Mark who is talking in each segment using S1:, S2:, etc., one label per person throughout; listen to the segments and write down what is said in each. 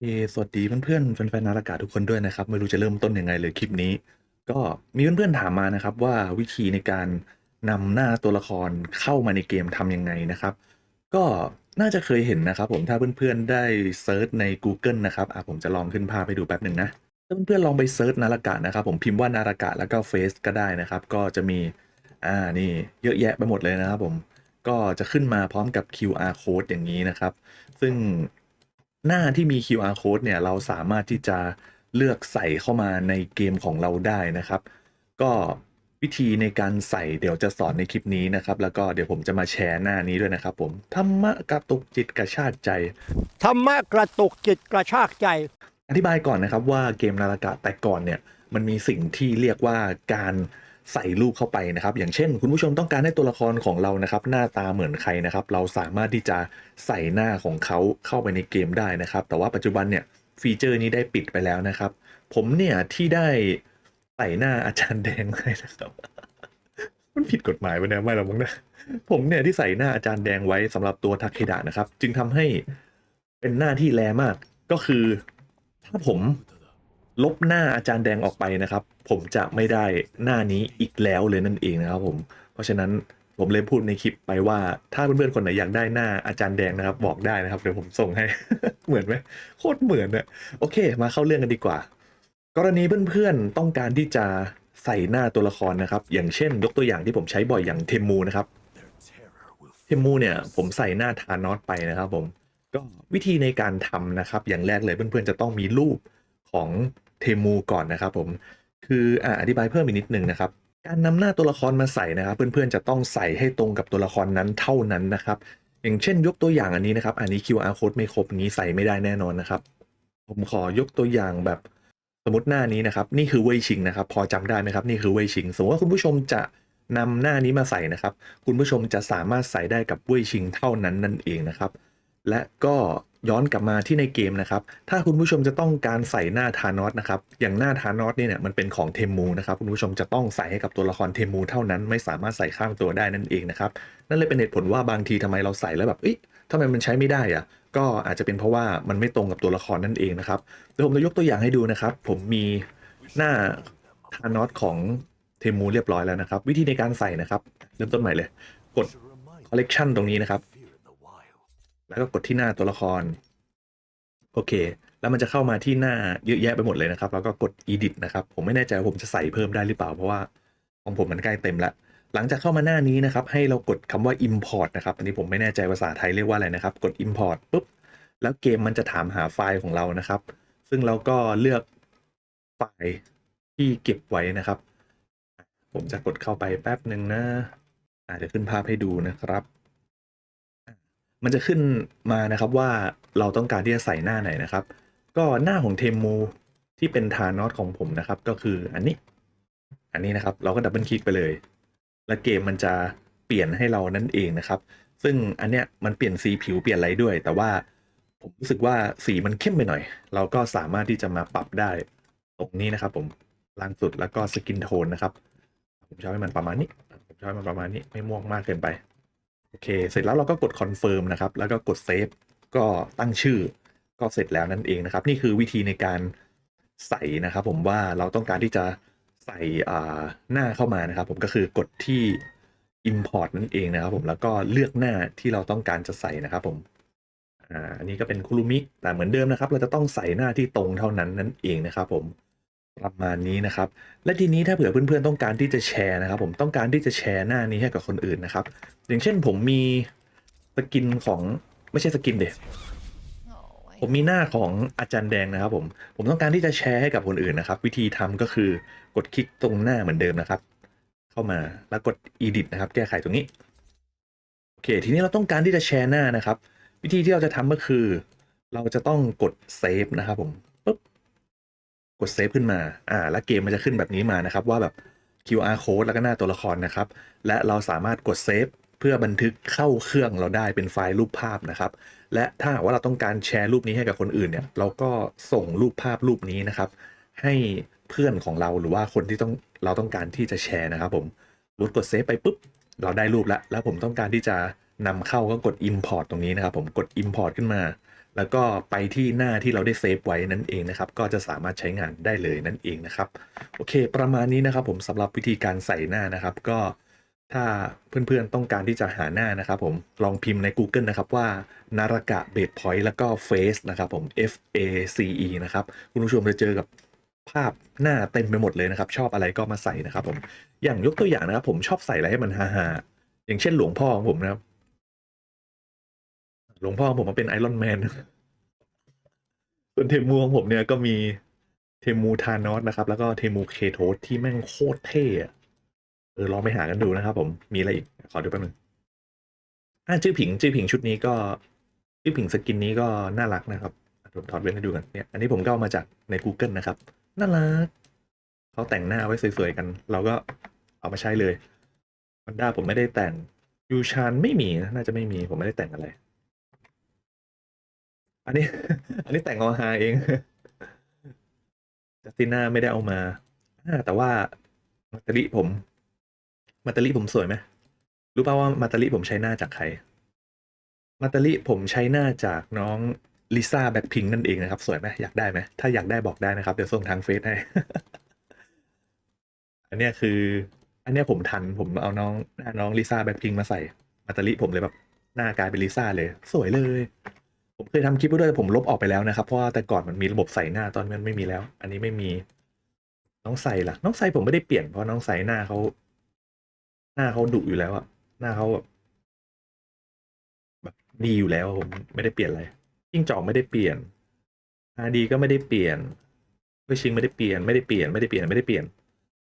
S1: เอสวัสดีเพื่อนๆแฟนๆนาฬกาทุกคนด้วยนะครับ ไม่รู้จะเริ่มต้นยังไงเลยคลิปนี้ ก็มีเพื่อนๆถามมานะครับว่าวิธีในการนำหน้าตัวละครเข้ามาในเกมทำยังไงนะครับ ก็น่าจะเคยเห็นนะครับ ผมถ้าเพื่อนๆได้เซิร์ชใน Google นะครับอะผมจะลองขึ้นภาพให้ดูแป๊บหนึ่งนะถ้าเพื่อนๆลองไปเซิร์ชนาฬกานะครับ ผมพิมพ์ว่านาฬกาแล้วก็เฟซก็ได้นะครับ ก็จะมีอ่านี่เยอะแยะไปหมดเลยนะครับผมก็จะขึ้นมาพร้อมกับ QR code อย่างนี้นะครับ ซึ่ง หน้าที่มี QR code เนี่ยเราสามารถที่จะเลือกใส่เข้ามาในเกมของเราได้นะครับ ก็วิธีในการใส่เดี๋ยวจะสอนในคลิปนี้นะครับ แล้วก็เดี๋ยวผมจะมาแชร์หน้านี้ด้วยนะครับ ผมธรรมะกระตุกจิตกระชากใจ
S2: ธรรมะกระตุกจิตกระชากใจ
S1: อธิบายก่อนนะครับว่าเกมนาฬกะแต่ก่อนเนี่ยมันมีสิ่งที่เรียกว่าการ ใส่รูปเข้าไปนะครับ อย่างเช่น คุณผู้ชมต้องการให้ตัวละครของเรานะครับ หน้าตาเหมือนใครนะครับ เราสามารถที่จะใส่หน้าของเขาเข้าไปในเกมได้นะครับ แต่ว่าปัจจุบันเนี่ยฟีเจอร์นี้ได้ปิดไปแล้วนะครับ ผมเนี่ยที่ได้ใส่หน้าอาจารย์แดงไว้นะครับมันผิดกฎหมายไปเนี่ยไม่หรอกมั้งนะผมเนี่ยที่ใส่หน้าอาจารย์แดงไว้สำหรับตัวทาเคดะนะครับ จึงทำให้เป็นหน้าที่แรมากก็คือ ถ้าผมลบหน้าอาจารย์แดงออกไปนะครับ ผมจะไม่ได้หน้านี้อีกแล้วเลยนั่นเองนะครับผมเพราะฉะนั้นผมเลยพูดในคลิปไปว่าถ้าเพื่อนๆคนไหนอยากได้หน้าอาจารย์แดงนะครับ บอกได้นะครับเดี๋ยวผมส่งให้ เหมือนไหมโคตรเหมือนอะโอเค มาเข้าเรื่องกันดีกว่า กรณีเพื่อนๆต้องการที่จะใส่หน้าตัวละครนะครับ อย่างเช่น ยกตัวอย่างที่ผมใช้บ่อยอย่างเทมมูนะครับเทมมูเนี่ยผมใส่หน้าทานอสไปนะครับผมก็วิธีในการทำนะครับ อย่างแรกเลยเพื่อนๆจะต้องมีรูปของเทมูก่อนนะครับผม คืออ่าอธิบายเพิ่มอีกนิดนึงนะครับ การนำหน้าตัวละครมาใส่นะครับ เพื่อนๆจะต้องใส่ให้ตรงกับตัวละครนั้นเท่านั้นนะครับ อย่างเช่นยกตัวอย่างอันนี้นะครับ อันนี้ QR code ไม่ครบงนี้ใส่ไม่ได้แน่นอนนะครับ ผมขอยกตัวอย่างแบบสมมติหน้านี้นะครับ นี่คือเว่ยชิงนะครับ พอจำได้ไหมครับ นี่คือเว่ยชิง สมมติว่าคุณผู้ชมจะนำหน้านี้มาใส่นะครับ คุณผู้ชมจะสามารถใส่ได้กับเว่ยชิงเท่านั้นนั่นเองนะครับ และก็ ย้อนกลับมาที่ในเกมนะครับ ถ้าคุณผู้ชมจะต้องการใส่หน้าทานอสนะครับ อย่างหน้าทานอสนี่เนี่ยมันเป็นของเทมูนะครับ คุณผู้ชมจะต้องใส่ให้กับตัวละครเทมูเท่านั้น ไม่สามารถใส่ข้ามตัวได้นั่นเองนะครับ นั่นเลยเป็นเหตุผลว่าบางทีทำไมเราใส่แล้วแบบเอ๊ะทำไมมันใช้ไม่ได้อะก็อาจจะเป็นเพราะว่ามันไม่ตรงกับตัวละครนั่นเองนะครับเดี๋ยวผมจะยกตัวอย่างให้ดูนะครับ ผมมีหน้าทานอสของเทมูเรียบร้อยแล้วนะครับ วิธีในการใส่นะครับ เริ่มต้นใหม่เลย กด collection ตรงนี้นะครับ แล้วก็กดที่หน้าตัวละคร โอเค แล้วมันจะเข้ามาที่หน้าเยอะแยะไปหมดเลยนะครับ แล้วก็กด edit นะครับ ผมไม่แน่ใจว่าผมจะใส่เพิ่มได้หรือเปล่า เพราะว่าของผมมันใกล้เต็มล้วหลังจากเข้ามาหน้านี้นะครับ ให้เรากดคำว่า import นะครับ อันนี้ผมไม่แน่ใจภาษาไทยเรียกว่าอะไรนะครับ กด import ปุ๊บ แล้วเกมมันจะถามหาไฟล์ของเรานะครับ ซึ่งเราก็เลือกไฟล์ที่เก็บไว้นะครับ ผมจะกดเข้าไปแป๊บหนึ่งนะอาจจะขึ้นภาพให้ดูนะครับ มันจะขึ้นมานะครับว่าเราต้องการที่จะใส่หน้าไหนนะครับ ก็หน้าของเทมูที่เป็นทานอสของผมนะครับ ก็คืออันนี้ อันนี้นะครับ เราก็ดับเบิลคลิกไปเลย แล้วเกมมันจะเปลี่ยนให้เรานั่นเองนะครับ ซึ่งอันเนี้ยมันเปลี่ยนสีผิวเปลี่ยนอะไรด้วย แต่ว่าผมรู้สึกว่าสีมันเข้มไปหน่อย เราก็สามารถที่จะมาปรับได้ตรงนี้นะครับผมล่างสุดแล้วก็สกินโทนนะครับ ผมชอบให้มันประมาณนี้ ผมชอบให้มันประมาณนี้ไม่ม่วงมากเกินไป โอเค เสร็จแล้วเราก็กดคอนเฟิร์มนะครับ แล้วก็กดเซฟก็ตั้งชื่อ ก็เสร็จแล้วนั่นเองนะครับ นี่คือวิธีในการใส่นะครับ ผมว่าเราต้องการที่จะใส่หน้าเข้ามานะครับ ผมก็คือกดที่ import นั่นเองนะครับ ผมแล้วก็เลือกหน้าที่เราต้องการจะใส่นะครับ ผมอ่าอันนี้ก็เป็นคุรุมิแต่เหมือนเดิมนะครับ เราจะต้องใส่หน้าที่ตรงเท่านั้นนั่นเองนะครับ ผม ประมาณนี้นะครับ และทีนี้ถ้าเผื่อเพื่อนๆต้องการที่จะแชร์นะครับ ผมต้องการที่จะแชร์หน้านี้ให้กับคนอื่นนะครับ อย่างเช่นผมมีสกินของไม่ใช่สกินเดยผมมีหน้าของอาจารย์แดงนะครับผมผมต้องการที่จะแชร์ให้กับคนอื่นนะครับ วิธีทำก็คือกดคลิกตรงหน้าเหมือนเดิมนะครับ เข้ามาแล้วกด edit นะครับ แก้ไขตรงนี้โอเค ทีนี้เราต้องการที่จะแชร์หน้านะครับ วิธีที่เราจะทำก็คือ เราจะต้องกดเซฟนะครับผม กดเซฟขึ้นมา อ่า แล้วเกมมันจะขึ้นแบบนี้มานะครับ ว่าแบบ QR code แล้วก็หน้าตัวละครนะครับ และเราสามารถกดเซฟเพื่อบันทึกเข้าเครื่องเราได้เป็นไฟล์รูปภาพนะครับ และถ้าว่าเราต้องการแชร์รูปนี้ให้กับคนอื่นเนี่ย เราก็ส่งรูปภาพรูปนี้นะครับ ให้เพื่อนของเราหรือว่าคนที่ต้องเราต้องการที่จะแชร์นะครับ ผมรูดกดเซฟไปปุ๊บ เราได้รูปแล้ว แล้วผมต้องการที่จะนำเข้าก็กด import ตรงนี้นะครับ ผมกด import ขึ้นมา แล้วก็ไปที่หน้าที่เราได้เซฟไว้นั่นเองนะครับ ก็จะสามารถใช้งานได้เลยนั่นเองนะครับ โอเค ประมาณนี้นะครับ ผมสำหรับวิธีการใส่หน้านะครับ ก็ถ้าเพื่อนๆต้องการที่จะหาหน้านะครับ ผมลองพิมพ์ใน Google นะครับว่านารากะเบดพอยต์แล้วก็ Face นะครับผม F A C E นะครับคุณผู้ชมจะเจอกับภาพหน้าเต็มไปหมดเลยนะครับ ชอบอะไรก็มาใส่นะครับ ผมอย่างยกตัวอย่างนะครับ ผมชอบใส่อะไรให้มันฮาๆอย่างเช่นหลวงพ่อของผมนะครับ หลวงพ่อของผมมันเป็นไอรอนแมนส่วนเทมูของผมเนี่ยก็มีเทมูทานอสนะครับ แล้วก็เทมูเคโทสที่แม่งโคตรเท่อะเออลองไปหากันดูนะครับผมมีอะไรอีก ขอดูแป๊บนึงอ่าจื้อผิงจื้อผิงชุดนี้ก็จื้อผิงสกินนี้ก็น่ารักนะครับผมถอดเว้นให้ดูกันเนี่ยอันนี้ผมก็เอามาจากใน Google นะครับ น่ารักเขาแต่งหน้าไว้สวยๆกัน เราก็เอามาใช้เลยมันด้าผมไม่ได้แต่งยูชานไม่มีนะน่าจะไม่มีผมไม่ได้แต่งอะไร อันนี้ อันนี้แต่งเอาฮาเองจัสติน่าไม่ได้เอามาอ่าแต่ว่ามาตาลิผม มาตาลิผมสวยไหมรู้ป่าวว่ามาตาลิผมใช้หน้าจากใคร มาตาลิผมใช้หน้าจากน้องลิซ่าแบ็คพิงนั่นเองนะครับ สวยไหมอยากได้ไหมถ้าอยากได้บอกได้นะครับ เดี๋ยวส่งทางเฟซให้ อันนี้คือ อันนี้ผมทันผมเอาน้องหน้าน้องลิซ่าแบ็คพิงมาใส่ มาตาลิผมเลยแบบหน้ากลายเป็นลิซ่าเลย สวยเลย ผมเคยทำคลิปไว้ด้วยแต่ผมลบออกไปแล้วนะครับ เพราะว่าแต่ก่อนมันมีระบบใส่หน้าตอนนี้มันไม่มีแล้ว อันนี้ไม่มีน้องใส่ล่ะ น้องใส่ผมไม่ได้เปลี่ยนเพราะน้องใส่หน้าเขาหน้าเขาดุอยู่แล้วอะหน้าเขาแบบแบบดีอยู่แล้วผมไม่ได้เปลี่ยนอะไรจิ้งจอกไม่ได้เปลี่ยนอาดีก็ไม่ได้เปลี่ยนเวชิงไม่ได้เปลี่ยนไม่ได้เปลี่ยนไม่ได้เปลี่ยนไม่ได้เปลี่ยน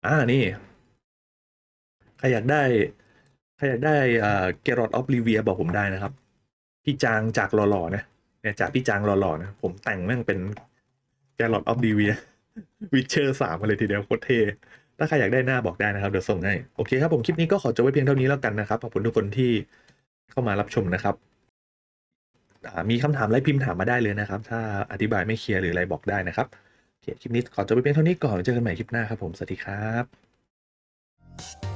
S1: อ่านี่ใครอยากได้ใครอยากได้อ่าเกรอดออฟลีเวียบอกผมได้นะครับ พี่จางจากหล่อๆนะ เนี่ยจากพี่จางหล่อๆนะ ผมแต่งแม่งเป็นแกรอดออฟดีเวียวิเชอร์สามมาเลยทีเดียวโคตรเท่ถ้าใครอยากได้หน้าบอกได้นะครับ เดี๋ยวส่งให้โอเคครับผมคลิปนี้ก็ขอจบไว้เพียงเท่านี้แล้วกันนะครับ ขอบคุณทุกคนที่เข้ามารับชมนะครับมีคำถามอะไรพิมพ์ถามมาได้เลยนะครับ ถ้าอธิบายไม่เคลียร์หรืออะไรบอกได้นะครับโอเคคลิปนี้ขอจบไว้เพียงเท่านี้ก่อนเจอกันใหม่คลิปหน้าครับผมสวัสดีครับ